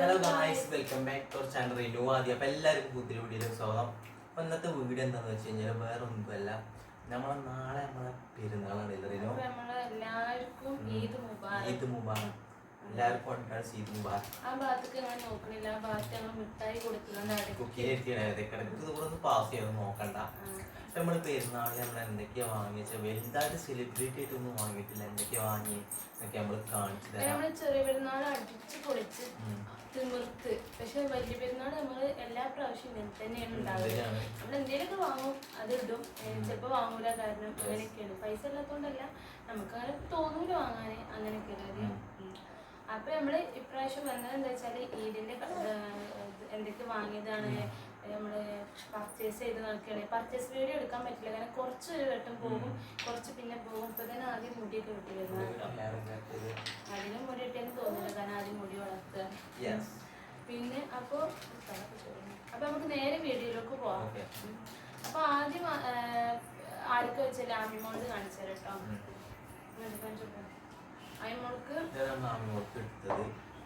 Hello guys welcome back to channel Rinu ആദ്യം അപ്പം എല്ലാവർക്കും പുതിയ വീഡിയോയിലേക്ക് സ്വാഗതം. അപ്പോൾ ഇന്നത്തെ വീഡിയോ എന്താണെന്ന് വെച്ച് കഴിഞ്ഞാൽ വേറെ ഒന്നുമല്ല. നമ്മളെ നാളെ നമ്മളെ പെരുന്നാളാണ് റിനു? ഈദ് മുബാറക്. എല്ലാവർക്കും അഡ്വാൻസ് ഈദ് മുബാറക്. ആ ഭാഗത്തേക്ക് ഞാൻ നോക്കണില്ല. ആ ഭാഗത്ത് ഞങ്ങൾ മിഠായി കൊടുക്കുന്നുണ്ട് കുക്കിംഗ് എത്തിയാണ് കിടക്ക് ഇതുകൂടെ പാസ് ചെയ്ത് നോക്കണ്ട. നമ്മൾ പെരുന്നാളിൽ നമ്മൾ എന്തൊക്കെയാ വാങ്ങിയത് വലുതായിട്ട് സെലിബ്രേറ്റ് ആയിട്ടൊന്നും വാങ്ങിയിട്ടില്ല. എന്തൊക്കെയാ വാങ്ങി എന്നൊക്കെ നമ്മൾ കാണിച്ചു തരാം. നമ്മൾ ചെറിയ പെരുന്നാൾ അടിച്ചു പൊളിച്ച്. തിമിർത്ത്. പക്ഷെ വലിയ പെരുന്നാൾ നമ്മൾ എല്ലാ പ്രാവശ്യം ഇങ്ങനെ തന്നെയാണ് ഉണ്ടാവുക. നമ്മൾ എന്തെങ്കിലുമൊക്കെ വാങ്ങും അത് ഇടും. ചിലപ്പോൾ വാങ്ങൂല കാരണം അങ്ങനെയൊക്കെയാണ്. പൈസ ഇല്ലാത്തതുകൊണ്ടല്ല നമുക്ക് അങ്ങനെ തോന്നൂല വാങ്ങാന് അങ്ങനെയൊക്കെയാണ്. ഉം. അപ്പൊ നമ്മൾ ഇപ്രാവശ്യം വന്നത് എന്താ വെച്ചാൽ ഈദിന്റെ എന്തൊക്കെ വാങ്ങിയതാണ്? നമ്മൾ പർച്ചേസ് ചെയ്ത് നോക്കുകയാണെങ്കിൽ പർച്ചേസ് വീഡിയോ എടുക്കാൻ പറ്റില്ല. കാരണം കുറച്ച് ഒരു വട്ടം പോകും കുറച്ച് പിന്നെ പോകും. ഇപ്പൊ തന്നെ ആദ്യം മുടിയൊക്കെ വെട്ടി വരുന്നത്. അതിനും മുടി വെട്ടിയെന്ന് തോന്നില്ല കാരണം ആദ്യം മുടി വളർത്തുക. പിന്നെ അപ്പൊ അപ്പൊ നമുക്ക് നേരെ വീഡിയോയിലേക്ക് പോവാം. അപ്പോൾ അപ്പൊ ആദ്യം ആർക്ക് വെച്ചാൽ ആമിമോൾ കാണിച്ചു തരാം കേട്ടോ. ആമിമോൾക്ക്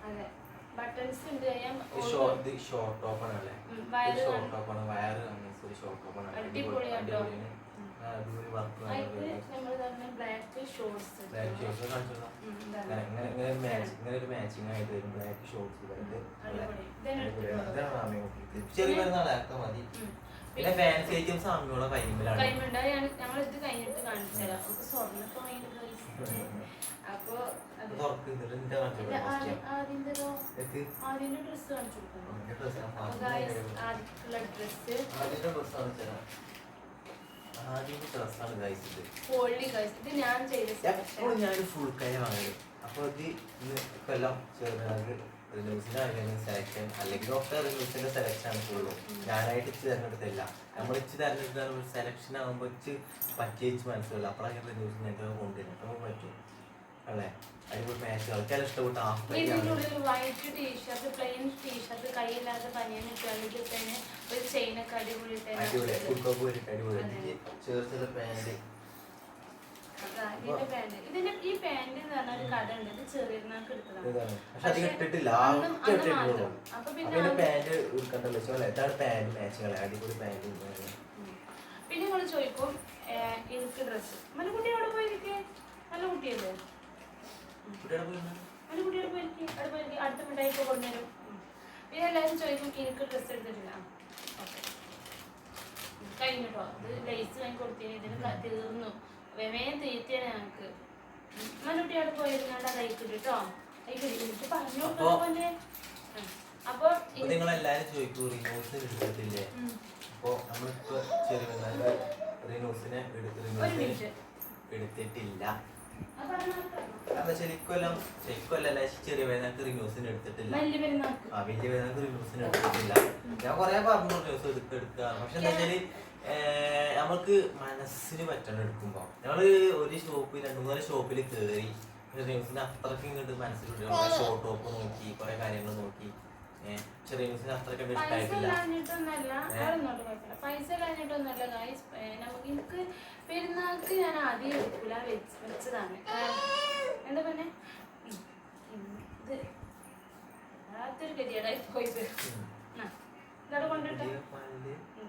അതെ. ബട്ടൺസ് ഉണ്ട് ഞാൻ ഷോർട്ട് ഷോർട്ട് അല്ലേ? ഉം, വയറ് ഷോർട്ട് കാണും. ടോപ്പാണ് വയറ് ഒരു ഷോർട്ട് ടോപ്പാണ് അടിപൊളിയാട്ടോ. അടിപൊളി. വർക്ക് അതിൽ നമ്മൾ തന്നെ ബ്ലാക്ക് ഷോർട്സ് ഇങ്ങനെ ഒരു മാച്ചിങ് ആയിട്ട് വരും ബ്ലാക്ക് ഷോർട്സ് ചെറിയ പെരുന്നാളാക്കാൻ മതി. പിന്നെ ഫാൻസി ഐറ്റംസ് അമ്മിയോളെ കൈമിലാണ്. കൈമ്പുണ്ടായി ഞങ്ങൾ ഇത് കഴിഞ്ഞിട്ട് കാണിച്ചു തരാം. സ്വർണൊക്കെ അപ്പൊ എപ്പോഴും ഞാൻ ഫുൾ കൈ വാങ്ങൽ. അപ്പൊ ഇത് ഇന്ന് കൊല്ലം ചെറുതാക് റിലൂസിനാണ് സെലക്ഷൻ അല്ലെങ്കിൽ ഒക്കെ റിലൂസിന്റെ സെലക്ഷൻ ആണ് ഫുള്ളും ഞാനായിട്ട് ഇച്ച് തിരഞ്ഞെടുത്തില്ല നമ്മൾ ഇച്ച് തിരഞ്ഞെടുത്ത സെലക്ഷൻ ആകുമ്പോൾ ഇച്ച് പറ്റിയിച്ച് മനസ്സിലാവില്ല. അപ്പോഴൊക്കെ റിലൂസിന് ഒക്കെ കൊണ്ടുവരും അപ്പോൾ പറ്റും. അല്ലേ? അടിപൊളി മാച്ച് ആൾക്കാർ ഇഷ്ടപ്പെട്ട white T shirt plain T shirt കൈയില്ലാത്ത പനിയൻ ഇട്ടാണ്ട് തന്നെ ഒരു ചെയിനൊക്കെ അടിപൊളി അടിപൊളി തന്നെ കുടുക്കൊക്കെ പോയിട്ട് അടിപൊളി അതെ. ചെറു ചെറു പാന്റ് അതാ, ഇതിന്റെ പാന്റ് ഇതിന്റെ ഈ പാന്റ് എന്ന് പറഞ്ഞ ഒരു കട ഉണ്ട്. ഇത് ചെറിയനാൾക്ക് എടുത്തതാണ്. പിന്നെ നിങ്ങൾ ചോദിക്കും എനിക്ക് ഡ്രസ്സ് മനുകുട്ടി അവിടെ പോയിരിക്കേ? നല്ല കുട്ടിയല്ലേ? കുട്ടിയുടെ മനുകുട്ടി അവിടെ പോയിരിക്കും അവിടെ പോയിരിക്കും അടുത്ത മിഠായി ഇപ്പോൾ കൊണ്ടുവരും. പിന്നെ എല്ലാവരും ചോദിക്കും എനിക്ക് ഡ്രസ്സ് എടുത്തിട്ടില്ല. ഓക്കെ. കഴിഞ്ഞിട്ടോ ഇത് ലേസ് വാങ്ങി കൊടുത്തേ ഇതിന് തീർന്നു. വേമേം തീറ്റയാണ് ഞങ്ങൾക്ക് മനുകുട്ടി അവിടെ പോയിരുന്നാണ്ട് അത് അയക്കിട്ട് കേട്ടോ അയക്കിട്ട് പറഞ്ഞു അപ്പൊ- അപ്പോൾ അപ്പൊ അപ്പൊ നിങ്ങൾ എല്ലാരും ചോദിക്കൂ റിനോസ് എടുത്തിട്ടില്ലേ? ഉം. അപ്പൊ നമ്മളിപ്പോ ചെറിയ റിനോസിനെ ഒരു എടുത്തിട്ടില്ല. ശരിക്കൊല്ലം ശരിക്കൊല്ലല്ല ചെറിയ വേദനക്ക് എടുത്തിട്ടില്ല. ആ വലിയ വേദനക്ക് റിനോസിന് എടുത്തിട്ടില്ല. ഞാൻ കൊറേ പറഞ്ഞു റിനോസ് എടുത്ത് എടുക്കുക പക്ഷെ എന്താ വെച്ചാൽ നമുക്ക് മനസ്സിന് പറ്റണം എടുക്കുമ്പോ. ഞങ്ങൾ ഒരു ഷോപ്പിൽ രണ്ടു മൂന്ന് ഷോപ്പിൽ കേറി ന്യൂസിന് അത്രയ്ക്ക് ഇങ്ങോട്ട് മനസ്സിലുണ്ട്. ഷോർട്ട് ടോപ്പ് നോക്കി കുറെ കാര്യങ്ങൾ നോക്കി. അത്രയ്ക്ക് പൈസ ഇല്ലാഞ്ഞിട്ടൊന്നല്ല അതൊന്നും കുഴപ്പമില്ല പൈസ ഇല്ലാഞ്ഞിട്ടൊന്നല്ല ഗായ്സ് നമുക്ക് എനിക്ക് പെരുന്നാൾക്ക് ഞാൻ ആദ്യം എടുക്കൂല വെച്ച് വെച്ചതാണ്. എന്താ പറഞ്ഞേ. ഇത് അതൊരു ഗതികേടായി പോയത് ഇതവിടെ കൊണ്ടിട്ട്?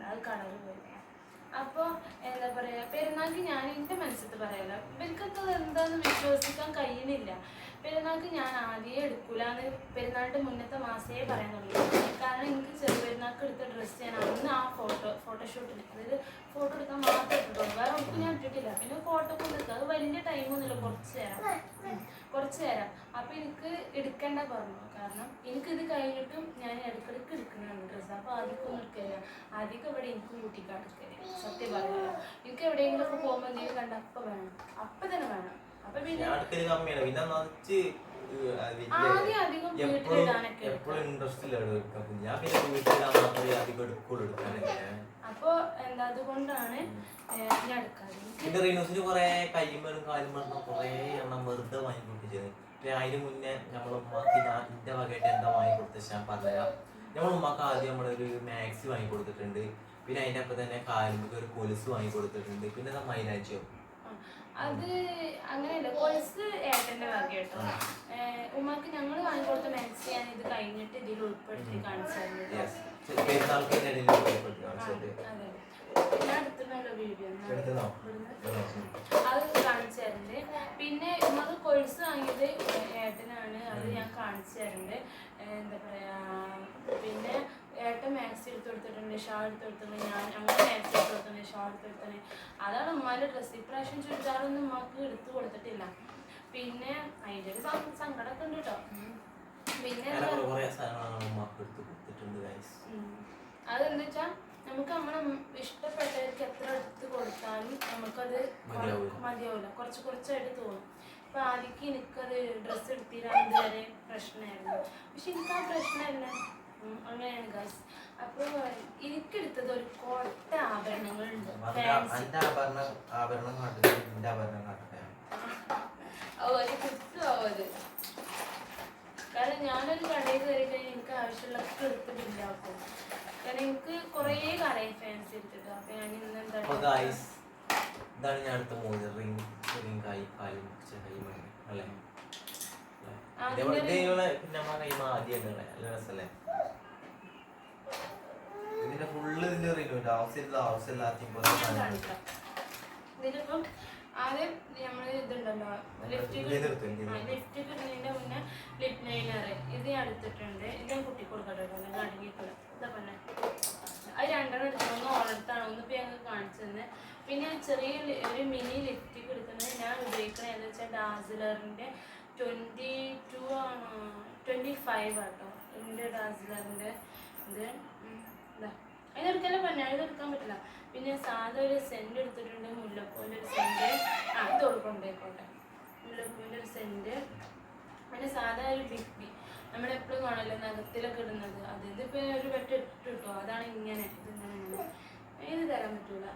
അത് കളറ് പോയി. അപ്പൊ എന്താ പറയാ പെരുന്നാൾക്ക് ഞാൻ എന്റെ മനസ്സിൽ പറയാലോ ഇവർക്കൊക്കെ എന്താന്ന് വിശ്വസിക്കാൻ കഴിയുന്നില്ല. പെരുന്നാൾക്ക് ഞാൻ ആദ്യമേ എടുക്കൂല എന്ന് പെരുന്നാളിന്റെ മുന്നത്തെ മാസേ പറയാൻ തുടങ്ങി. കാരണം എനിക്ക് ചെറു പെരുന്നാൾക്ക് എടുത്ത ഡ്രസ്സ് ഞാൻ അന്ന് ആ ഫോട്ടോ ഫോട്ടോഷൂട്ടിന് അതായത് ഫോട്ടോ എടുക്കാൻ മാത്രം ഇട്ടിട്ടുള്ളൂ. വേറെ ഒന്നും ഞാൻ ഇട്ടിട്ടില്ല. പിന്നെ ഫോട്ടോ കൊണ്ട് എടുക്കുക അത് വലിയ ടൈമൊന്നുമില്ല കുറച്ച് ഉം, കുറച്ച് നേരം. അപ്പം എനിക്ക് എടുക്കേണ്ട പറഞ്ഞു. കാരണം എനിക്കിത് കഴിഞ്ഞിട്ടും ഞാൻ ഇടയ്ക്കിടയ്ക്ക് എടുക്കുന്നതാണ് ഡ്രസ്സ് അപ്പോൾ ആദ്യമൊന്നും എടുക്കില്ല ആദ്യമൊക്കെ ഇവിടെ എനിക്ക് കൂട്ടിക്കാ എടുക്കൽ. സത്യം പറഞ്ഞു എനിക്ക് എവിടെയെങ്കിലും ഒക്കെ പോകുമ്പോൾ എന്തെങ്കിലും കണ്ട അപ്പം വേണം. അപ്പം തന്നെ വേണം. ഞാൻ അടുക്കൽ കമ്മിയാണ് പിന്നെ നച്ച്. എപ്പോഴും ഇൻട്രസ്റ്റ് ഇല്ല? ഞാൻ പിന്നെ വീട്ടിലിടാൻ മാത്രമേ അധികം എടുക്കുള്ളൂ അപ്പൊ എന്താ അതുകൊണ്ടാണ് ഞാൻ എടുക്കാറ് പിന്നെ റീനൂസിന് കുറെ കയ്യുമ്പോഴും കാലുമ്പോഴും കുറെ എണ്ണം വെറുതെ വാങ്ങി പിന്നെ അതിന് മുന്നേ നമ്മളെ ഉമ്മാക്ക് ഞാൻ എന്റെ വകയായിട്ട് എന്താ വാങ്ങി കൊടുത്തത് ഞാൻ പറഞ്ഞുതരാം നമ്മളെ ഉമ്മാക്ക് ആദ്യം നമ്മളൊരു മാക്സി വാങ്ങി കൊടുത്തിട്ടുണ്ട് പിന്നെ അതിന്റെ ഒപ്പം തന്നെ കാലുമ്പക്ക് ഒരു കൊലുസ് വാങ്ങി കൊടുത്തിട്ടുണ്ട് പിന്നെ മൈലാഞ്ചിയോ. അത് അങ്ങനെയല്ല കൊൽസ് ഏട്ടന്റെ വക കേട്ടോ. ഉമ്മക്ക് ഞങ്ങൾ വാങ്ങിക്കൊടുത്ത മാക്സി ഞാൻ ഇത് കഴിഞ്ഞിട്ട് ഇതിൽ ഉൾപ്പെടുത്തി കാണിച്ചിട്ട് അതെ. കാണിച്ചു തരുന്നുണ്ട് പിന്നെ ഉമ്മക്ക് കോഴ്സ് വാങ്ങിയത് ഏട്ടനാണ്. അത് ഞാൻ കാണിച്ചു തരുന്നുണ്ട് എന്താ പറയാ പിന്നെ ഏട്ടൻ മാക്സി എടുത്ത് കൊടുത്തിട്ടുണ്ട് ഷാൾ എടുത്ത് കൊടുത്തിട്ടുണ്ട് ഞാൻ ഞങ്ങൾ മാക്സി എടുത്ത് കൊടുത്തിട്ടുണ്ട് ഷാൾ എടുത്ത് കൊടുത്തിട്ടുണ്ട്. അതാണ് ഉമ്മാന്റെ ഡ്രസ്സ് ഇപ്രാവശ്യം ചുരിദാറൊന്നും ഉമ്മക്ക് എടുത്ത് കൊടുത്തിട്ടില്ല. പിന്നെ അതിന്റെ ഒരു സങ്ക- സങ്കടമൊക്കെ ഉണ്ട് കേട്ടോ പിന്നെ അതെന്ന് വെച്ചാ നമുക്ക് നമ്മളെ ഇഷ്ടപ്പെട്ടവർക്ക് എത്ര എടുത്ത് കൊടുത്താലും നമുക്കത് മതിയാവൂല. മതിയാവില്ല കുറച്ച് കുറച്ചായിട്ട് തോന്നും. ഇപ്പൊ ആദ്യക്ക് എനിക്കത് ഡ്രസ്സ് എടുത്തിരാൻ വരെ പ്രശ്നമായിരുന്നു. പക്ഷെ എനിക്ക് ആ പ്രശ്നമല്ല അങ്ങനെയാണ് ഗൈസ് അപ്പൊ എനിക്കെടുത്തത് ഒരു കൊട്ട ആഭരണങ്ങളുണ്ട്. ഒരു കുത്തുമാവത് കാരണം ഞാനൊരു കടയിൽ കയറി കഴിഞ്ഞാൽ എനിക്ക് ആവശ്യമുള്ളതൊക്കെ എടുത്തിട്ടില്ല അപ്പൊ. കാരണം എനിക്ക് കുറേ കാലമായി ഫാൻസി എടുത്തിട്ട്. അപ്പൊ ഞാൻ ഇന്ന് ഇതാണ് ഞാൻ അടുത്ത മൂന്ന് റിംഗ് റിംഗ് കൈ കാലും കൈ മണി അല്ലേ? പിന്നെ ആദ്യം അല്ലേ നല്ല ഇതിന്റെ ഫുള്ള് ഇതിന്റെ റിംഗ് ആവശ്യമില്ല ആവശ്യമില്ല കാണിക്കാം. ഇതിലിപ്പം ആദ്യം നമ്മൾ ഇതുണ്ടല്ലോ ലിഫ്റ്റ് കിട്ടുന്നതിന്റെ മുന്നേ ലിപ് ലൈനർ ഇത് ഞാൻ എടുത്തിട്ടുണ്ട്. ഇത് ഞാൻ കുട്ടി കൊടുക്കട്ടെ കേട്ടോ ഇതാ പറഞ്ഞേ. അത് രണ്ടെണ്ണം എടുത്തു ഒന്ന് ഓളത്താണ് ഒന്ന് ഇപ്പൊ ഞങ്ങൾക്ക് കാണിച്ചു തന്നെ. പിന്നെ ചെറിയ ഒരു മിനി ലിപ്റ്റിക് എടുക്കുന്നത് ഞാൻ ഉപയോഗിക്കുന്നത് എന്ന് വെച്ചാൽ ഡാസിലറിന്റെ ട്വന്റി ടു ആണ്? Twenty five auto. എന്റെ ഡാസിലറിന്റെ ഇത്. ഇതാ. അതിനെടുക്കല്ലേ പറഞ്ഞ? ഇതെടുക്കാൻ പറ്റില്ല. പിന്നെ സാധാ ഒരു സെന്റ് എടുത്തിട്ടുണ്ട് മുല്ലപ്പൂവിന്റെ ഒരു സെന്റ് ആ ഇത് കൊണ്ടുപോയിക്കോട്ടെ മുല്ലപ്പൂവിന്റെ ഒരു സെന്റ് പിന്നെ സാധാ ഒരു ബിപ്പി നമ്മളെപ്പോഴും കാണല്ലോ നഖത്തിലൊക്കെ ഇടുന്നത്. അത് ഇതിപ്പോ ഒരു വെട്ട് ഇട്ടു കിട്ടോ അതാണ് ഇങ്ങനെ. ഇതിങ്ങനെ ഇത് തരാൻ പറ്റൂല.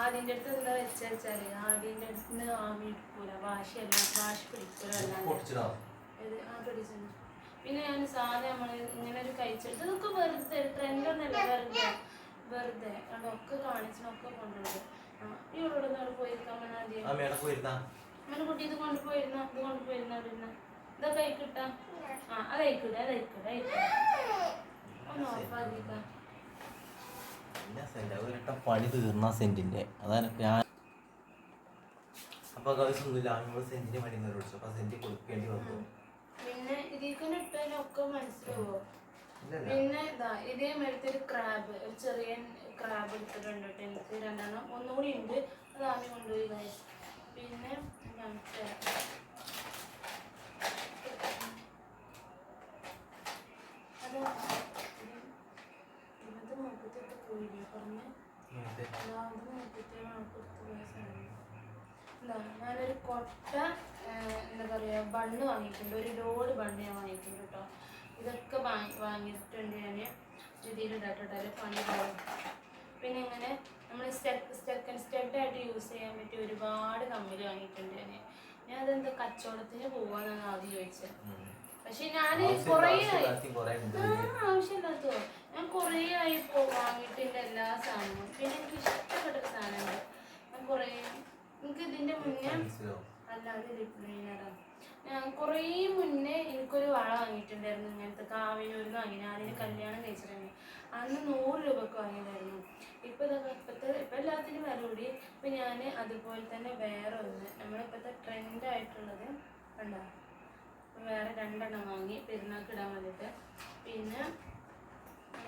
ആദ്യന്റെ അടുത്ത് എന്താ വെച്ചാൽ വെച്ചാൽ ആദ്യന്റെ അടുത്ത് ആമി എടുക്കൂല വാശിയല്ല വാശി പിടിക്കൂല ഇത് ആ പിടിച്ചു പിന്നെ ഞാൻ സാധനം നമ്മൾ ഇങ്ങനെ ഒരു കഴിച്ചിട്ട് ഇതൊക്കെ വെറുതെ ട്രെൻഡ് ട്രെൻഡൊന്നല്ല വെറുതെ വെറുതെ. അതൊക്കെ കാണിച്ചൊക്കെ കൊണ്ടുപോകും ഇവളോട് ഒന്ന് അവിടെ പോയിരിക്കാൻ അങ്ങനെ കുട്ടി ഇത് കൊണ്ടുപോയിരുന്ന? ഇത് കൊണ്ടുപോയിരുന്ന അവിടെ ഇരുന്ന ഇതൊക്കെ അയക്കിട്ടാ ആ അത് അയക്കൂടെ അത് അയക്കൂടെ അയക്കൂടെ ഒന്ന് ഓഫാക്കിക്കാം പണി തീർന്ന സെന്റിന്റെ അതാണ് ഞാൻ അപ്പൊ സെന്റിന് പണി നിർവഹിച്ചു അപ്പൊ സെന്റ് കൊടുക്കേണ്ടി വന്നു. പിന്നെ ഇതിൽ ഇട്ടതിനൊക്കെ മനസ്സിലാവോ? പിന്നെ ഇതാ ഇതേ മരത്തിൽ ഒരു ക്രാബ് ഒരു ചെറിയ ക്രാബ് എടുത്തിട്ടുണ്ട് കേട്ടോ എനിക്ക് രണ്ടെണ്ണം ഒന്നുകൂടി ഉണ്ട്. അത് ആദ്യം കൊണ്ടുപോയി കാര്യം പിന്നെ. അത് ഇത് നോക്കത്തിട്ട് പോയില്ലേ? പറഞ്ഞ്? ഇങ്ങനത്തെ അതാത് നാൽപ്പത്തി എന്താ ഞാനൊരു കൊട്ട എന്താ പറയുക ബണ്ണ് വാങ്ങിയിട്ടുണ്ട്. ഒരു ലോഡ് ബണ്ണ് ഞാൻ വാങ്ങിയിട്ടുണ്ട് കേട്ടോ ഇതൊക്കെ വാങ്ങി വാങ്ങിയിട്ടുണ്ട് ഞാൻ രീതിയിലിടാട്ടിട്ടാൽ പണി പിന്നെ ഇങ്ങനെ നമ്മൾ സ്റ്റെപ്പ് സ്റ്റെക്കൻ സ്റ്റെപ്പ് ആയിട്ട് യൂസ് ചെയ്യാൻ പറ്റിയ ഒരുപാട് കമ്പനി വാങ്ങിയിട്ടുണ്ട് ഞാൻ ഞാൻ അതെന്താ കച്ചവടത്തിന് പോവാന്നാണ് ആദ്യം ചോദിച്ചത്. പക്ഷെ ഞാൻ കുറേ ആയി ആവശ്യമില്ലാത്ത ഞാൻ കുറേ ആയി പോ വാങ്ങിയിട്ടുണ്ട് എല്ലാ സാധനവും പിന്നെ എനിക്ക് ഇഷ്ടപ്പെട്ട സാധനങ്ങൾ. ഞാൻ കുറേ എനിക്ക് ഇതിന്റെ മുന്നേ അല്ലാതെ ലിപ് ലൈനറാണ് ഞാൻ കുറേ മുന്നേ എനിക്കൊരു വള വാങ്ങിയിട്ടുണ്ടായിരുന്നു. ഇങ്ങനത്തെ കാവിനൂരിന്ന് വാങ്ങി ഞാൻ അതിന് കല്യാണം കഴിച്ചിട്ടുണ്ടെങ്കിൽ അന്ന് നൂറ് രൂപക്ക് വാങ്ങിയതായിരുന്നു ഇപ്പൊ ഇതൊക്കെ ഇപ്പത്തെ ഇപ്പൊ എല്ലാത്തിനും വില കൂടി. ഇപ്പൊ ഞാൻ അതുപോലെ തന്നെ വേറെ ഒന്ന് നമ്മളിപ്പോഴത്തെ ട്രെൻഡ് ആയിട്ടുള്ളത് ഇപ്പൊ വേറെ രണ്ടെണ്ണം വാങ്ങി പെരുന്നാൾക്ക് ഇടാൻ വേണ്ടിയിട്ട്. പിന്നെ ആ,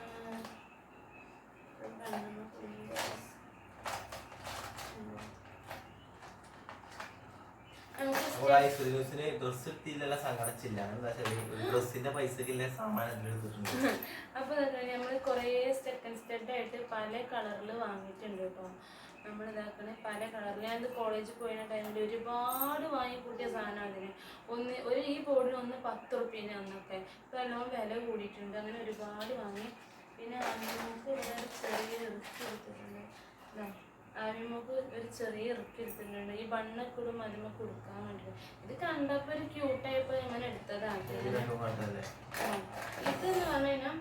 രണ്ടെണ്ണം കൂടി. ഉം. ഒരു ദിവസത്തിന് ഡ്രസ് എടുത്തില്ല സങ്കടച്ചില്ല എന്താ ഡ്രസ്സിന്റെ പൈസക്കില്ല സാമാനം എടുത്തിട്ടുണ്ട്. അപ്പൊ നമ്മൾ കുറേ സെക്കൻഡ് സ്റ്റെഡ് ആയിട്ട് പല കളറിൽ വാങ്ങിയിട്ടുണ്ട് കേട്ടോ. നമ്മൾ ഇതാക്കണ പല കളറിൽ ഞാൻ കോളേജിൽ പോയ ടൈമിൽ ഒരുപാട് വാങ്ങിക്കൂട്ടിയ സാധനം അതിന്. ഒന്ന് ഒരു ഈ ബോർഡിന് ഒന്ന് പത്ത് റുപ്യേനെ അന്നൊക്കെ. ഇപ്പം എല്ലാം വില കൂടിയിട്ടുണ്ട്. അങ്ങനെ ഒരുപാട് വാങ്ങി. പിന്നെ നമുക്ക് ഇവിടെ ചെറിയ റിസ്ക് എടുത്തിട്ടുണ്ട് ആമിമോക്ക് ഒരു ചെറിയ ഇറുക്കി എടുത്തിട്ടുണ്ട്. ഈ ബണ്ണൊക്കെ ഇടും അതിമ കൊടുക്കാൻ വേണ്ടി ഇത് കണ്ടപ്പോ ഒരു ക്യൂട്ടായപ്പോ ഇങ്ങനെ എടുത്തതാണ്. ഇത് രണ്ടും ഇത് എന്ന് പറഞ്ഞു കഴിഞ്ഞാൽ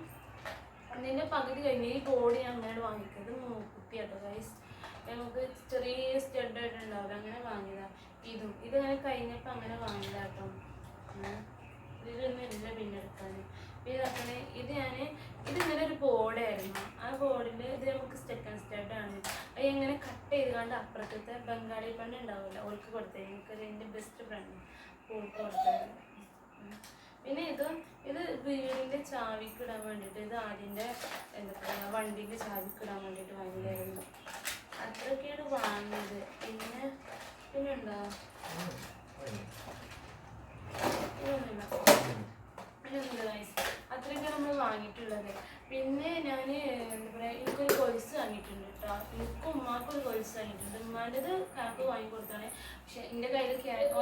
അതിന്റെ പകുതി കഴിഞ്ഞ് ഈ ബോഡി ഞാൻ അങ്ങനെ വാങ്ങിക്കുന്നത് മൂക്കുത്തി കേട്ടോ ഗൈസ് നമുക്ക് ചെറിയ സ്റ്റഡ് ആയിട്ട് അങ്ങനെ വാങ്ങിയതാ. ഇതും. ഇതങ്ങനെ കഴിഞ്ഞപ്പോൾ അങ്ങനെ വാങ്ങിയതാട്ടോ ഇതൊന്നും ഇല്ല പിന്നെ എടുക്കാൻ ഇതാക്കണേ. ഇത് ഞാൻ ഇത് ഇങ്ങനെ ഒരു ബോർഡായിരുന്നു ആ ബോർഡിൽ ഇത് നമുക്ക് സെക്കൻഡ് ആൻഡ് ആണ്. അത് എങ്ങനെ കട്ട് ചെയ്ത് കണ്ട് അപ്പുറത്തത്തെ ബംഗാളി പെണ്ണ് ഉണ്ടാവില്ല ഓൾക്ക് കൊടുത്തത് എനിക്കൊരു എന്റെ ബെസ്റ്റ് ഫ്രണ്ട് ഓൾക്ക് കൊടുത്തായിരുന്നു പിന്നെ ഇത് ഇത് വീടിന്റെ ചാവിക്ക് ഇടാൻ വേണ്ടിയിട്ട് ഇത് ആടിന്റെ എന്താ പറയാ വണ്ടിന്റെ ചാവിക്ക് ഇടാൻ വേണ്ടിയിട്ട് വാങ്ങിയായിരുന്നു അത്രയൊക്കെയാണ് വാങ്ങിയത്. പിന്നെ പിന്നെ ഉണ്ടോ ഇതൊന്നുമില്ല ഇതൊന്നുമില്ല guys. അത്രയൊക്കെ നമ്മൾ വാങ്ങിയിട്ടുള്ളത് പിന്നെ ഞാൻ എന്താ പറയാ എനിക്കൊരു കൊലുസ് വാങ്ങിയിട്ടുണ്ട് കേട്ടോ എനിക്കും ഉമ്മാക്കും ഒരു കൊലുസ് വാങ്ങിയിട്ടുണ്ട് ഉമ്മാന്റെത് കാക്ക് വാങ്ങിക്കൊടുത്താണ് പക്ഷെ എന്റെ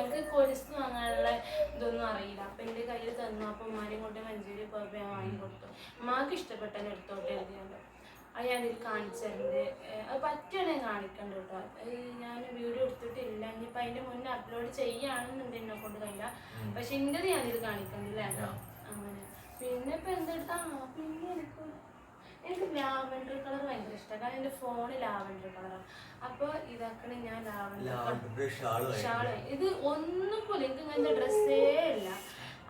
അവർക്ക് കൊലുസ് വാങ്ങാനുള്ള ഇതൊന്നും അറിയില്ല. അപ്പം എന്റെ കയ്യിൽ തന്നു. അപ്പം മാരെയും കൊണ്ട് മഞ്ചേരി പോയപ്പോൾ ഞാൻ വാങ്ങിക്കൊടുത്തു ഉമ്മാക്ക് ഇഷ്ടപ്പെട്ട എടുത്തോട്ടെ എഴുതിയാണ്ട് അത് ഞാനിത് കാണിച്ചിട്ടുണ്ട്. അത് പറ്റുകയാണെങ്കിൽ കാണിക്കണ്ട കേട്ടോ. ഞാൻ വീഡിയോ എടുത്തിട്ടില്ല. ഇനിയിപ്പോൾ അതിന്റെ മുന്നേ അപ്ലോഡ് ചെയ്യുകയാണെന്നുണ്ട് എന്നെ കൊണ്ട് കഴിയില്ല പക്ഷെ എന്റെത് ഞാനിത് കാണിക്കണ്ടില്ല അങ്ങനെ. പിന്നെ ഇപ്പം എന്തെടുത്താ പിന്നെ എനിക്ക് എനിക്ക് ലാവൻഡർ കളർ ഭയങ്കര ഇഷ്ടമാണ് കാരണം എന്റെ ഫോണ് ലാവൻഡർ കളറാണ് അപ്പോൾ ഇതാക്കണ ഞാൻ ലാവൻഡർ ഷാൾ ഇത് ഒന്നും പോലെ എനിക്ക് ഇങ്ങനത്തെ ഡ്രസ്സേ ഇല്ല.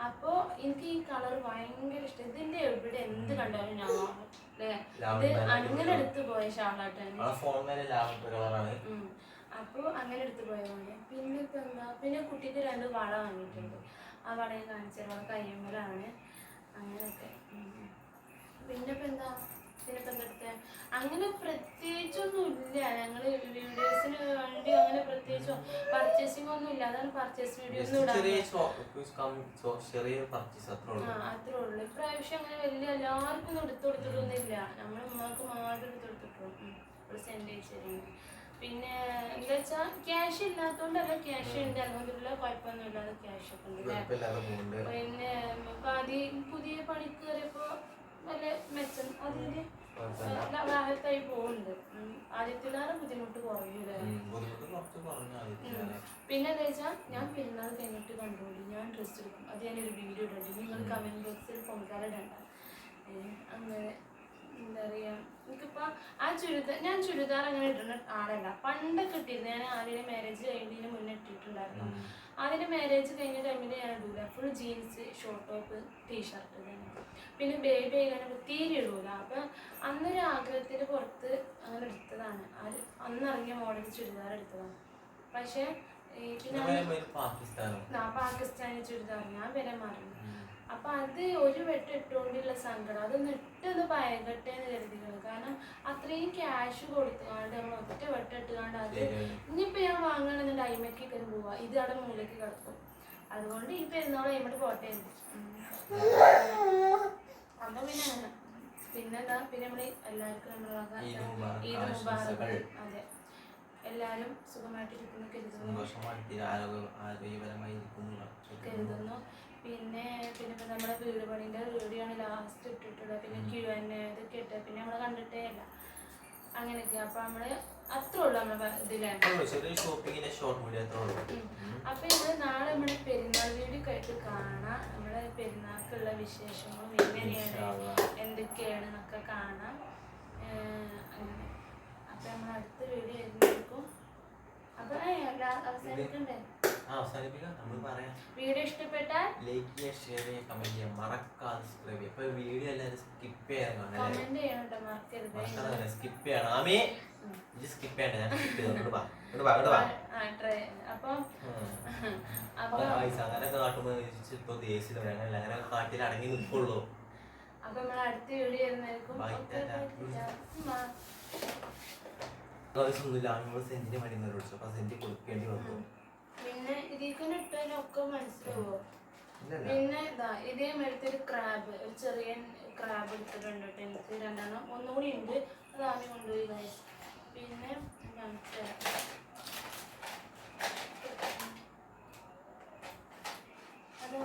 അപ്പോൾ എനിക്ക് ഈ കളർ ഭയങ്കര ഇഷ്ടം. ഇതിന്റെ എവിടെ എന്ത് കണ്ടാലും ഞാൻ വാങ്ങും. ഇത് അങ്ങനെ എടുത്തു പോയ ഷാളാട്ടാണ് ലാവണ്ടർ അപ്പോൾ അങ്ങനെ എടുത്തു പോയ പോലെ. പിന്നെ ഇപ്പം എന്താ? പിന്നെ കുട്ടിക്ക് രണ്ട് വള വാങ്ങിയിട്ടുണ്ട്. ആ വളയെ കാണിച്ചത് വള കയ്യമ്മലാണ്. അങ്ങനെയൊക്കെ. പിന്നെ ഇപ്പം എന്താ? ഇപ്പം അങ്ങനെ പ്രത്യേകിച്ചൊന്നും ഇല്ല. ഞങ്ങൾ വീഡിയോസിന് വേണ്ടി അങ്ങനെ പ്രത്യേകിച്ചോ പർച്ചേസിംഗ് ഒന്നും ഇല്ല. അതാണ് പർച്ചേസ് വീഡിയോസ് അത്രേ ഉള്ളൂ. ഇപ്രാവശ്യം അങ്ങനെ വലിയ എല്ലാവർക്കും എടുത്തു കൊടുത്തിട്ടൊന്നുമില്ല. നമ്മുടെ ഉമ്മാക്ക് മാത്രം എടുത്തു കൊടുത്തിട്ടുള്ളൂ. സെൻഡ് പിന്നെ എന്താ വെച്ചാ ക്യാഷ് ഇല്ലാത്തോണ്ടല്ല ക്യാഷ് ഉണ്ട്. അതുകൊണ്ടുള്ള കുഴപ്പമൊന്നും ഇല്ലാതെ ക്യാഷ് ഒക്കെ ഉണ്ട്. പിന്നെ ഇപ്പൊ ആദ്യം പുതിയ പണിക്ക് കയറിയപ്പോ നല്ല മെച്ചം? കുഴപ്പമില്ല റാഹത്തായി പോകുന്നുണ്ട് ഉം. ആദ്യത്തിലേറെ ബുദ്ധിമുട്ട് കുറയൂലേ? ഉം, ബുദ്ധിമുട്ട് കുറച്ച് കുറഞ്ഞു പിന്നെ എന്താ വെച്ചാൽ ഞാൻ പെരുന്നാൾ കഴിഞ്ഞിട്ട് കണ്ടോളി ഞാൻ ഡ്രസ്സ് എടുക്കും. അത് ഞാൻ ഒരു വീഡിയോ ഇടുന്നുണ്ട് നിങ്ങൾ കമന്റ് ബോക്സിൽ പൊങ്കാലിടണ്ട അങ്ങനെ എന്താ പറയാ എനിക്കിപ്പോ ആ ചുരിദാർ ഞാൻ ചുരിദാർ അങ്ങനെ ഇടുന്ന ആളല്ല. പണ്ടൊക്കെ ഇട്ടിരുന്നു. ഞാൻ ആദ്യം മാരേജ് കഴിഞ്ഞതിന് മുന്നേ ഇട്ടിട്ടുണ്ടായിരുന്നു. ആദ്യം അതിന് മാരേജ് കഴിഞ്ഞ ടൈമിൽ ഞാൻ full jeans short top T-shirt തന്നെ പിന്നെ ബേബി ആയി തീരെ ഇടൂല. അപ്പൊ അന്നൊരു ആഗ്രഹത്തിന് പുറത്ത് അങ്ങനെ എടുത്തതാണ്. അത് അന്ന് ഇറങ്ങിയ മോഡൽ ചുരിദാർ എടുത്തതാണ്. പക്ഷേ പാകിസ്ഥാനോ? ചുരിദാർ ഞാൻ വരെ മാറി. അപ്പൊ അത് ഒരു വെട്ട് ഇട്ടുകൊണ്ടുള്ള സങ്കടം. അതൊന്ന് ഇട്ടൊന്ന് പയകട്ടെ എന്ന് കരുതിക്കണം. കാരണം അത്രയും ക്യാഷ് കൊടുത്തുകൊണ്ട് നമ്മൾ ഒറ്റ വെട്ടം ഇട്ടുകൊണ്ട് അത് ഇനിയിപ്പോ ഞാൻ വാങ്ങണമെന്ന് ടൈമൊക്കെ കയറി പോവാ. ഇത് അവിടെ മുകളിലേക്ക് കിടക്കും. അതുകൊണ്ട് ഈ പെരുന്നാൾ കഴിയുമ്പോൾ പോട്ടെ. അപ്പൊ പിന്നെ അങ്ങനെ. പിന്നെന്താ? പിന്നെ നമ്മൾ എല്ലാവർക്കും നമ്മുടെ വക ഈദ് മുബാറക്. അതെ. എല്ലാരും സുഖമായിട്ടിരിക്കുന്നു കരുതുന്നു. കരുതുന്നു. പിന്നെ പിന്നെ ഇപ്പൊ നമ്മുടെ വീട് പണിന്റെ വീഡിയോ ആണ് ലാസ്റ്റ് ഇട്ടിട്ടുള്ളത്. പിന്നെ ക്യൂ എൻ ഇതൊക്കെ ഇട്ട്. പിന്നെ നമ്മൾ കണ്ടിട്ടേ ഇല്ല. അങ്ങനെയൊക്കെ. അപ്പൊ നമ്മൾ അത്രേ ഉള്ളൂ നമ്മളെ ഇതിലാണ്. ചെറിയ ഷോപ്പിങ്ങിന്റെ ഷോർട്ട് വീഡിയോ അത്രേ ഉള്ളൂ. അപ്പൊ നമ്മൾ നാളെ നമ്മുടെ പെരുന്നാൾ വീഡിയോ ആയിട്ട് കാണാം. നമ്മുടെ പെരുന്നാൾക്കുള്ള വിശേഷങ്ങളും എങ്ങനെയാണ് എന്തൊക്കെയാണ് എന്നൊക്കെ കാണാം. അങ്ങനെ. അപ്പൊ നമ്മൾ അടുത്ത വീഡിയോ ആയിരുന്നിരിക്കും അപ്പൊ അവസാനിക്കണ്ടേ വീഡിയോ ഇഷ്ടപ്പെട്ടാൽ ലൈക്ക് ചെയ്യുക ഷെയർ ചെയ്യുക കമന്റ് ചെയ്യുക. മറക്കാതെ സബ്സ്ക്രൈബ് ചെയ്യുക. ഇപ്പൊ വീഡിയോ എല്ലാവരും സ്കിപ്പ് ചെയ്യാൻ കമന്റ് ചെയ്യണം കേട്ടോ മറക്കരുത്. സ്കിപ്പ് ചെയ്യണം. ആമേ ഇത് സ്കിപ്പ് ചെയ്യണ്ട. ഞാൻ സ്കിപ്പ് ചെയ്തു ഇങ്ങോട്ട് വാ. ഇങ്ങോട്ട് വാ ഇങ്ങോട്ട് അപ്പൊ. അപ്പൊ അങ്ങനെയൊക്കെ ഇപ്പൊ കാട്ടിൽ അടങ്ങി നിൽക്കുള്ളൂ. അപ്പൊ നമ്മൾ അടുത്ത വീഡിയോ ആയിരുന്നായിരിക്കും സെന്റിന് മടിയുന്നവരോട് അപ്പൊ സെന്റ് കൊടുക്കേണ്ടി വന്നു. പിന്നെ ഇതിൽ ഇട്ടതിനൊക്കെ മനസ്സിലാവോ? പിന്നെ ഇതാ ഇതേ മേലത്തെ ഒരു ക്രാബ് ഒരു ചെറിയ ക്രാബ് എടുത്തിട്ടുണ്ട് കേട്ടോ എനിക്ക് രണ്ടെണ്ണം ഒന്നുകൂടി ഉണ്ട്. അത് ആദ്യം കൊണ്ടുപോയി guys. പിന്നെ. അത്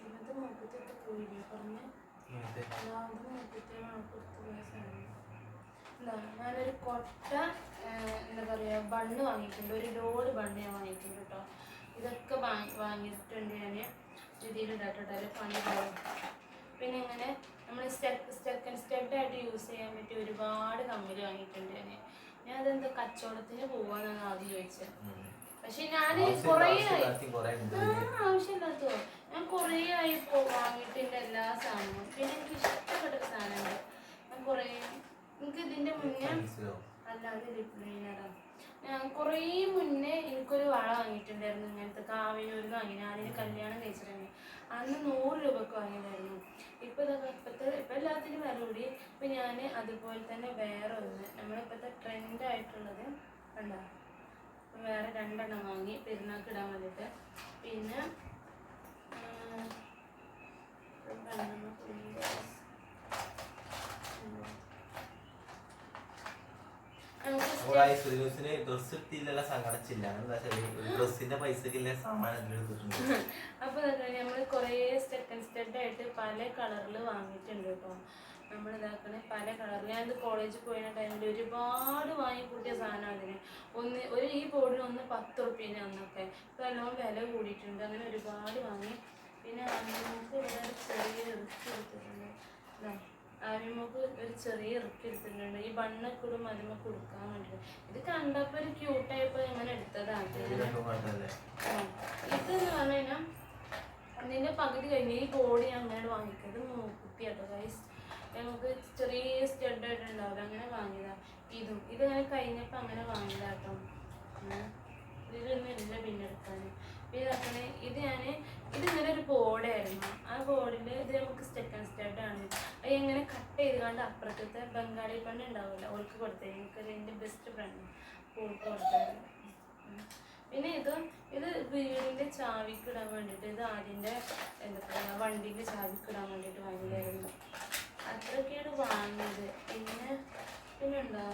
ഇന്നത്തെ മുപ്പത്തെട്ട് പോയില്ലേ? പറഞ്ഞ് അതാവുമ്പോൾ മുപ്പത്തേഴ് സാധനം. എന്താ ഞാനൊരു കൊട്ട എന്താ പറയുക ബണ്ണ് വാങ്ങിയിട്ടുണ്ട്. ഒരു ലോഡ് ബണ്ണ് ഞാൻ വാങ്ങിയിട്ടുണ്ട് കേട്ടോ ഇതൊക്കെ വാങ്ങി വാങ്ങിയിട്ടുണ്ട് ഞാൻ രീതിയിൽ ഇടാട്ടോ പണി പോകും പിന്നെ ഇങ്ങനെ നമ്മൾ സ്റ്റെപ്പ് സ്റ്റെപ്പ് സ്റ്റെപ്പ് ആയിട്ട് യൂസ് ചെയ്യാൻ പറ്റിയ ഒരുപാട് കമ്പനി വാങ്ങിയിട്ടുണ്ട് ഞാൻ ഞാൻ അതെന്താ കച്ചവടത്തിന് പോവാന്നാണ് ആദ്യം ചോദിച്ചത്. പക്ഷെ ഞാൻ കുറേ ആയി ആവശ്യമില്ലാത്തോ ഞാൻ കുറേ ആയി ഇപ്പോ വാങ്ങിയിട്ടുണ്ട് എല്ലാ സാധനവും പിന്നെ എനിക്ക് ഇഷ്ടപ്പെട്ട സാധനങ്ങൾ ഞാൻ കുറേ എനിക്ക് ഇതിന്റെ മുന്നേ അല്ലാതെ ലിപ് ഞാൻ കുറേ മുന്നേ എനിക്കൊരു വള വാങ്ങിയിട്ടുണ്ടായിരുന്നു. ഇങ്ങനത്തെ കാവിനൂരിൽ അങ്ങനെ ഞാനിന് കല്യാണം കഴിച്ചിട്ടുണ്ട് അന്ന് നൂറ് രൂപക്ക് വാങ്ങിയതായിരുന്നു ഇപ്പൊ ഇതൊക്കെ ഇപ്പോഴത്തെ ഇപ്പം എല്ലാത്തിനും വില കൂടി. ഇപ്പം ഞാൻ അതുപോലെ തന്നെ വേറെ ഒന്ന് നമ്മളിപ്പോഴത്തെ ട്രെൻഡ് ആയിട്ടുള്ളത് കണ്ടോ? വേറെ രണ്ടെണ്ണം വാങ്ങി പെരുന്നാൾക്ക് ഇടാൻ വേണ്ടിയിട്ട് പിന്നെ ആ, രണ്ടെണ്ണം കൂടി. ഉം. സുരൂസിന് ഡ്രസ് എടുത്തില്ല സങ്കടച്ചില്ല. ഡ്രസ്സിന്റെ പൈസക്കില്ല അപ്പൊ നമ്മൾ കുറേ സ്റ്റെപ്പ് സ്റ്റെപ്പ് ആയിട്ട് പല കളറിൽ വാങ്ങിയിട്ടുണ്ട് കേട്ടോ. നമ്മൾ ഇതാക്കണ പല കളറിൽ ഞാൻ കോളേജിൽ പോയ ടൈമിൽ ഒരുപാട് വാങ്ങിക്കൂട്ടിയ സാധനമാണ് അതിന്. ഒന്ന് ഒരു ഈ ബോർഡിന് ഒന്ന് പത്ത് റുപ്യേനെ അന്നൊക്കെ. ഇപ്പൊ എല്ലാം വില കൂടിയിട്ടുണ്ട്. അങ്ങനെ ഒരുപാട് വാങ്ങി. പിന്നെ നമുക്ക് ചെറിയ റിസ്ക് എടുത്തിട്ടുണ്ട് ആര്യമ്മക്ക് ഒരു ചെറിയ ഇറുക്കി എടുത്തിട്ടുണ്ട്. ഈ ബണ്ണൊക്കെ ഇടും അതിമ കൊടുക്കാൻ വേണ്ടി ഇത് കണ്ടപ്പോ ഒരു ക്യൂട്ടായപ്പോ ഇങ്ങനെ എടുത്തതാണ്. ഇതെന്ന് പറഞ്ഞു കഴിഞ്ഞാൽ അതിന്റെ പകുതി കഴിഞ്ഞ് ഈ ബോഡി അങ്ങനെ വാങ്ങിക്കുന്നത് മൂക്കുത്തിയാട്ടോ ഗൈസ് ഞങ്ങൾക്ക് ചെറിയ സ്റ്റഡ് ആയിട്ട് ഉണ്ടാവില്ല. അങ്ങനെ വാങ്ങിയതാ. ഇതും. ഇതങ്ങനെ കഴിഞ്ഞപ്പോൾ അങ്ങനെ വാങ്ങിയതാട്ടോ ഇതൊന്നും ഇതിലൊന്നും ഇല്ല പിന്നെ എടുക്കാൻ പിന്നെ ഇതാക്കണേ. ഇത് ഞാൻ ഇത് ഇങ്ങനെ ഒരു ബോർഡായിരുന്നു ആ ബോർഡിൽ ഇത് നമുക്ക് സ്റ്റെപ്പ് ആൻഡ് സ്റ്റെപ്പ് ആണ്. അത് എങ്ങനെ കട്ട് ചെയ്ത് കണ്ട് അപ്പുറത്തത്തെ ബംഗാളി പണ്ട് ഉണ്ടാവില്ല ഓൾക്ക് കൊടുത്തത് എനിക്കൊരു എന്റെ ബെസ്റ്റ് ഫ്രണ്ട് ഓൾക്ക് കൊടുത്തായിരുന്നു പിന്നെ ഇത് ഇത് വീടിന്റെ ചാവിക്ക് ഇടാൻ വേണ്ടിയിട്ട് ഇത് ആദ്യന്റെ എന്താ പറയുക വണ്ടീന്റെ ചാവിക്ക് ഇടാൻ വേണ്ടിയിട്ട് വാങ്ങിയായിരുന്നു അത്രയൊക്കെയാണ് വാങ്ങിയത്. പിന്നെ പിന്നെ ഉണ്ടോ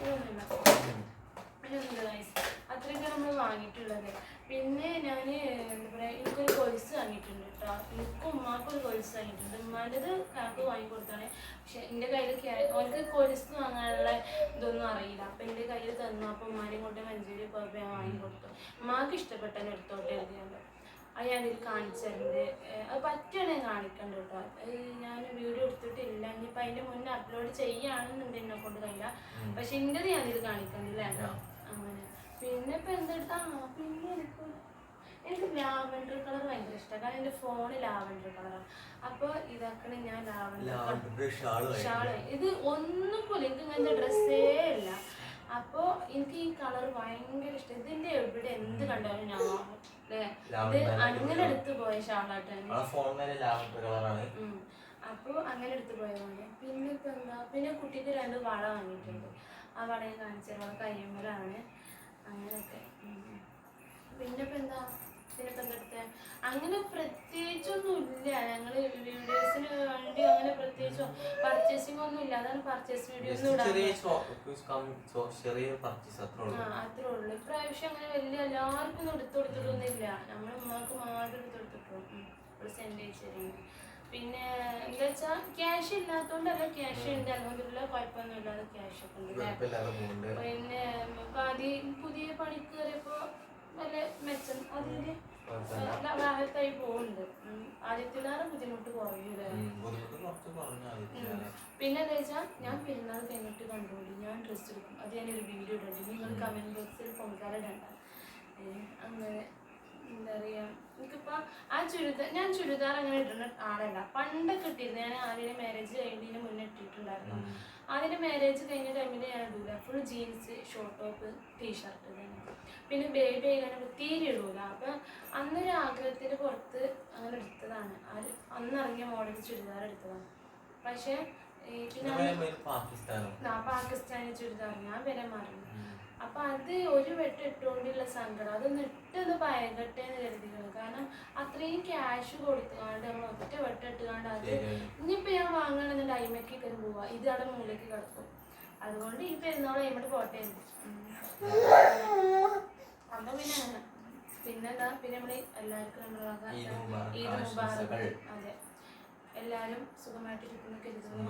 ഇതൊന്നുമില്ല ഇതൊന്നുമില്ല guys. അത്രയൊക്കെ നമ്മൾ വാങ്ങിയിട്ടുള്ളത്. പിന്നെ ഞാൻ എന്താ പറയുക എനിക്കൊരു കൊലുസ് വാങ്ങിയിട്ടുണ്ട് കേട്ടോ എനിക്കും ഉമ്മാക്കും ഒരു കൊലുസ് വാങ്ങിയിട്ടുണ്ട്. ഉമ്മാന്റെത് കാക്ക് വാങ്ങിക്കൊടുത്താണ് പക്ഷെ എന്റെ കയ്യിൽ അവർക്ക് കൊലുസ് വാങ്ങാനുള്ള ഇതൊന്നും അറിയില്ല. അപ്പം എന്റെ കയ്യിൽ തന്നു. അപ്പം ഉമ്മാനെയും കൊണ്ട് മഞ്ചേരി പോയപ്പോൾ ഞാൻ വാങ്ങിക്കൊടുത്തു ഉമ്മാക്ക് ഇഷ്ടപ്പെട്ടാൽ എടുത്തോട്ടെ എഴുതിയാണ് അത് ഞാനിത് കാണിച്ചിട്ടുണ്ട് അത് പറ്റുകയാണെങ്കിൽ കാണിക്കണ്ട കേട്ടോ ഞാൻ വീഡിയോ എടുത്തിട്ടില്ല. ഇനിയിപ്പോൾ അതിന്റെ മുന്നേ അപ്ലോഡ് ചെയ്യുകയാണെന്നുണ്ടെങ്കിൽ എന്നെ കൊണ്ട് കഴിയില്ല പക്ഷെ എന്റെത് ഞാനിത് കാണിക്കണ്ടില്ല അങ്ങനെ പിന്നെ ഇപ്പം എന്തെടുത്താ പിന്നെ എനിക്ക് എനിക്ക് ലാവൻഡർ കളർ ഭയങ്കര ഇഷ്ടമാണ് കാരണം എന്റെ ഫോണ് ലാവൻഡർ കളറാണ് അപ്പോൾ ഇതാക്കണേ ഞാൻ ലാവൻഡർ ഷാൾ ഇത് ഒന്നും പോലെ എനിക്ക് ഇങ്ങനത്തെ ഡ്രസ്സേ ഇല്ല. അപ്പോൾ എനിക്ക് ഈ കളർ ഭയങ്കര ഇഷ്ടം. ഇതിന്റെ എവിടെ എന്ത് കണ്ടാലും ഞാൻ ഇത് അങ്ങനെ എടുത്തു പോയ ഷാളാട്ടാണ് അപ്പോൾ അങ്ങനെ എടുത്തു പോയതാണ് പിന്നെ ഇപ്പം എന്താ? പിന്നെ കുട്ടിക്ക് രണ്ട് വള വാങ്ങിയിട്ടുണ്ട്. ആ വളയെ കാണിച്ചത് വള കയ്യമ്മലാണ് അങ്ങനെയൊക്കെ. പിന്നെ ഇപ്പം എന്താ? പിന്നെ ഇപ്പം എന്തെടുത്തെ അങ്ങനെ പ്രത്യേകിച്ചൊന്നും ഇല്ല. ഞങ്ങൾ വീഡിയോസിന് വേണ്ടി അങ്ങനെ പ്രത്യേകിച്ചോ പർച്ചേസിംഗ് ഒന്നും ഇല്ല. അതാണ് പർച്ചേസ് വീഡിയോസ് അത്രേ ഉള്ളൂ. ഇപ്രാവശ്യം അങ്ങനെ വലിയ എല്ലാവർക്കും എടുത്തു കൊടുത്തിട്ടൊന്നുമില്ല. നമ്മുടെ ഉമ്മാക്ക് മാത്രം എടുത്തു കൊടുത്തിട്ടുള്ളൂ. ഒരു അയച്ചിരുന്നു പിന്നെ എന്താ വെച്ചാൽ ക്യാഷ് ഇല്ലാത്തതുകൊണ്ടല്ല ക്യാഷ് ഉണ്ട്. അതുകൊണ്ടുള്ള കുഴപ്പമൊന്നും ഇല്ലാതെ ക്യാഷ് ഒക്കെ ഉണ്ട്. അല്ലേ? പിന്നെ ഇപ്പൊ ആദ്യം പുതിയ പണിക്ക് കയറിയപ്പോ നല്ല മെച്ചം അതിൽ റാഹത്തായി പോകുന്നുണ്ട് ഉം. ആദ്യത്തിലേറെ ബുദ്ധിമുട്ട് കുറയൂലേ ഉം, ബുദ്ധിമുട്ട് കുറച്ച് കുറഞ്ഞു ആദ്യത്തിലാണ്. പിന്നെ എന്താ വെച്ചാൽ ഞാൻ പെരുന്നാൾ കഴിഞ്ഞിട്ട് കണ്ടോളി. ഞാൻ ഡ്രസ്സ് എടുക്കും. അത് ഞാനൊരു വീഡിയോ ഇടുന്നുണ്ട് നിങ്ങൾ കമന്റ് ബോക്സിൽ പൊങ്കാലിടണ്ട ഏ, അങ്ങനെ എന്താ പറയാ? എനിക്കിപ്പോ ആ ചുരിദാർ ഞാൻ ചുരിദാർ അങ്ങനെ ഇടുന്ന ആളല്ല. പണ്ടൊക്കെ ഇട്ടിരുന്നു. ഞാൻ ആദ്യം മാരേജ് കഴിഞ്ഞതിന് മുന്നേ ഇട്ടിട്ടുണ്ടായിരുന്നു. ആദ്യം മാരേജ് കഴിഞ്ഞ ടൈമിൽ ഞാൻ ഇടൂല. Full jeans short top T-shirt തന്നെ പിന്നെ ബേബി ആയി തീരെ ഇടൂല. അപ്പൊ അന്നൊരു ആഗ്രഹത്തിന് പുറത്ത് അങ്ങനെ എടുത്തതാണ്. അത് അന്ന് ഇറങ്ങിയ മോഡൽ ചുരിദാർ എടുത്തതാണ്. പക്ഷേ പാകിസ്ഥാനി? ചുരിദാർ. ഞാൻ വരെ മാറി. അപ്പൊ അത് ഒരു വെട്ട് ഇട്ടുകൊണ്ടുള്ള സങ്കടം. അതൊന്ന് ഇട്ടൊന്ന് പയകട്ടെ എന്ന് കരുതിക്കണം. കാരണം അത്രയും ക്യാഷ് കൊടുത്തുകൊണ്ട് നമ്മൾ ഒറ്റ വെട്ട് ഇട്ടുകൊണ്ട് അത് ശരിയാണ്. ഇനിയിപ്പോ ഞാൻ വാങ്ങണമെന്ന് ടൈമൊക്കെ കയറി പോവാ. ഇത് അവിടെ മൂലയ്ക്ക് കിടക്കും. അതുകൊണ്ട് ഈ പെരുന്നാൾ കഴിയുമ്പോൾ പോട്ടെ. അപ്പൊ പിന്നെ അങ്ങനെ. പിന്നെന്താ? പിന്നെ നമ്മൾ എല്ലാവർക്കും നമ്മുടെ വക ഈദ് മുബാറക്. അതെ. എല്ലാരും സുഖമായിട്ടിരിക്കുന്നു കരുതുന്നു.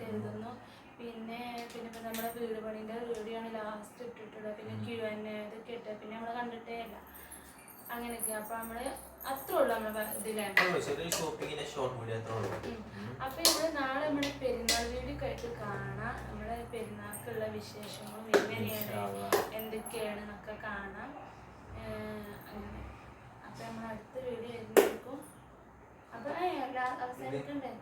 കരുതുന്നു. പിന്നെ പിന്നെ ഇപ്പൊ നമ്മുടെ വീട് പണിന്റെ വീഡിയോ ആണ് ലാസ്റ്റ് ഇട്ടിട്ടുള്ളത് പിന്നെ ക്യൂ എൻ ഇതൊക്കെ ഇട്ട് പിന്നെ നമ്മൾ കണ്ടിട്ടേ ഇല്ല. അങ്ങനെയൊക്കെ. അപ്പൊ നമ്മൾ അത്രേ ഉള്ളൂ നമ്മുടെ ഇതിലാണ് അപ്പം നമ്മൾ നാളെ നമ്മുടെ പെരുന്നാൾ വീട് കേട്ട് കാണാം. നമ്മുടെ പെരുന്നാൾക്കുള്ള വിശേഷങ്ങളും എങ്ങനെയാണ്. എന്തൊക്കെയാണ് എന്നൊക്കെ കാണാം. അങ്ങനെ. അപ്പൊ നമ്മൾ അടുത്ത വീഡിയോ വരുന്നേക്കും അപ്പൊ അവസാനിക്കണ്ടേ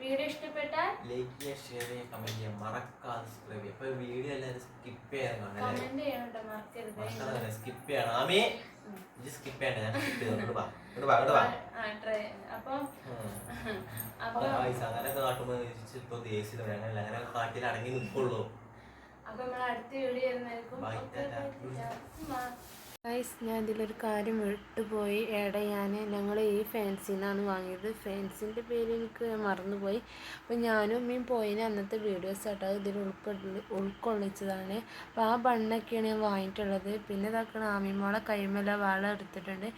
വീഡിയോ ഇഷ്ടപ്പെട്ടാൽ ലൈക്ക് ചെയ്യുക ഷെയർ ചെയ്യുക കമന്റ് ചെയ്യുക മറക്കാതെ സബ്സ്ക്രൈബ് ചെയ്യുക വീഡിയോ എല്ലാവരും സ്കിപ്പ് ചെയ്യാൻ കാണാം കമന്റ് ചെയ്യണം കേട്ടോ മറക്കരുത് സ്കിപ്പ് ചെയ്യണം. ആമേ ഇത് സ്കിപ്പ് ചെയ്യണ്ട. ഞാൻ സ്കിപ്പ് ചെയ്തു ഇങ്ങോട്ട് വാ. ഇങ്ങോട്ട് വാ ഇങ്ങോട്ട് വാ. ആ ട്രൈ. അപ്പൊ ഉം. അപ്പൊ ഗായ്സ്, അങ്ങനെയൊക്കെ കാട്ടുമ്പോ ഇപ്പൊ ദേഷ്യം വരും. അങ്ങനെ അങ്ങനെ കാട്ടിൽ അടങ്ങി നിൽക്കുള്ളൂ അപ്പൊ നമ്മൾ അടുത്ത വീഡിയോ ഗൈസ് ഞാൻ ഇതിലൊരു കാര്യം വിട്ടുപോയി. എടെ ഞാൻ ഞങ്ങൾ ഈ ഫാൻസിൽ നിന്നാണ് വാങ്ങിയത്. ഫാൻസിന്റെ പേര് എനിക്ക് മറന്നുപോയി. അപ്പോൾ ഞാനും അമ്മയും പോയിന് അന്നത്തെ വീഡിയോസ് ആട്ടോ ഇതിൽ ഉൾക്കൊള്ളി ഉൾക്കൊള്ളിച്ചതാണ്. അപ്പോൾ ആ ബണ്ണൊക്കെയാണ് ഞാൻ വാങ്ങിയിട്ടുള്ളത്. പിന്നെ ഇതാക്കണ ആമിമോളെ കൈമല വാള എടുത്തിട്ടുണ്ട്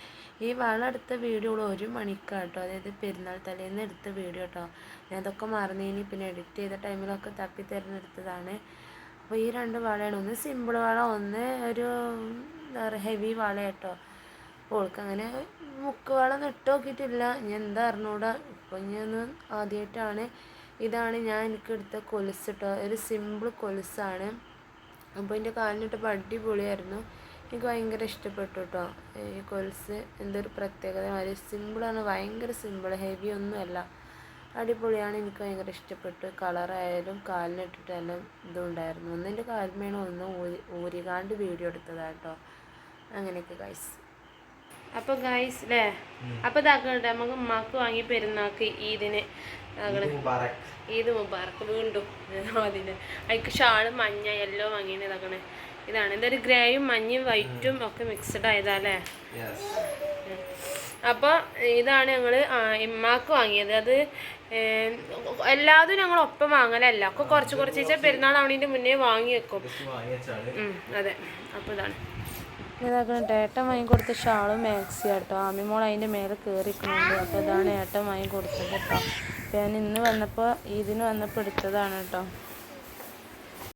ഈ വാള എടുത്ത വീഡിയോ ഒരു മണിക്കാട്ടോ. അതായത് പെരുന്നാൾ തലേന്ന് എടുത്ത വീഡിയോ കേട്ടോ. ഞാൻ അതൊക്കെ മറന്നേനി. പിന്നെ എഡിറ്റ് ചെയ്ത ടൈമിലൊക്കെ തപ്പി തിരഞ്ഞെടുത്തതാണ്. അപ്പോൾ ഈ രണ്ട് വളയാണ്. ഒന്ന് സിമ്പിൾ വള ഒന്ന് ഒരു എന്താ പറയുക ഹെവി വള കേട്ടോ ഓൾക്ക് അങ്ങനെ മുക്ക് വള ഇട്ട് നോക്കിയിട്ടില്ല. ഇനി എന്താ അറിഞ്ഞൂടാ. ഇപ്പം ഞാൻ ആദ്യമായിട്ടാണ് ഇതാണ് ഞാൻ എനിക്ക് എടുത്ത കൊലുസ് കേട്ടോ ഒരു സിമ്പിൾ കൊലുസാണ് അപ്പോൾ എന്റെ കാലിനിട്ടപ്പോൾ അടിപൊളിയായിരുന്നു. എനിക്ക് ഭയങ്കര ഇഷ്ടപ്പെട്ടു കേട്ടോ ഈ കൊലുസ് എന്തൊരു പ്രത്യേകത മാതിരി സിമ്പിളാണ് ഭയങ്കര സിമ്പിൾ ഹെവി ഒന്നുമല്ല. അടിപൊളിയാണ്. എനിക്ക് ഭയങ്കര ഇഷ്ടപ്പെട്ടു. കളറായാലും കാലിനിട്ടിട്ട് എല്ലാം ഇതുണ്ടായിരുന്നു. ഒന്നിന്റെ കാൽമേണ ഒന്ന് ഊരി ഊരികാണ്ട് വീഡിയോ എടുത്തതാണ് കേട്ടോ അങ്ങനെയൊക്കെ ഗൈസ് അപ്പോൾ ഗൈസ് അല്ലേ അപ്പോൾ ഇതാക്കട്ടെ നമുക്ക് ഉമ്മാക്ക് വാങ്ങി പെരുന്നാക്ക് ഈദിന്. ഈദ് മുബാറക്ക് വീണ്ടും. അതിന്. അതിക്ക് ഷാൾ മഞ്ഞ യെല്ലോ വാങ്ങിയിട്ട് ഇതാക്കണേ ഇതാണ്. ഇതൊരു ഗ്രേയും മഞ്ഞയും വൈറ്റും ഒക്കെ മിക്സഡ് ആയതാല്ലേ അപ്പൊ അപ്പോൾ ഇതാണ് ഞങ്ങൾ ഇമ്മാക്ക് വാങ്ങിയത്. അത് എല്ലാതും ഞങ്ങൾ ഒപ്പം വാങ്ങലല്ല. ഒക്കെ കുറച്ച് കുറച്ച് വെച്ചാൽ പെരുന്നാൾ ആവണീന്റെ മുന്നേ വാങ്ങി വെക്കും. അതെ. അപ്പോൾ ഇതാണ്. ഇതാക്കണം. ഏട്ടൻ വാങ്ങി കൊടുത്ത ഷാളും മാക്സി കേട്ടോ ആമിമോൾ അതിന്റെ മേലെ കയറിക്കുന്നുണ്ട് അപ്പോൾ ഇതാണ് ഏട്ടൻ വാങ്ങി കൊടുത്തത് കേട്ടോ ഞാൻ ഇന്ന് വന്നപ്പോൾ ഇതിന് വന്നപ്പോൾ എടുത്തതാണ് കേട്ടോ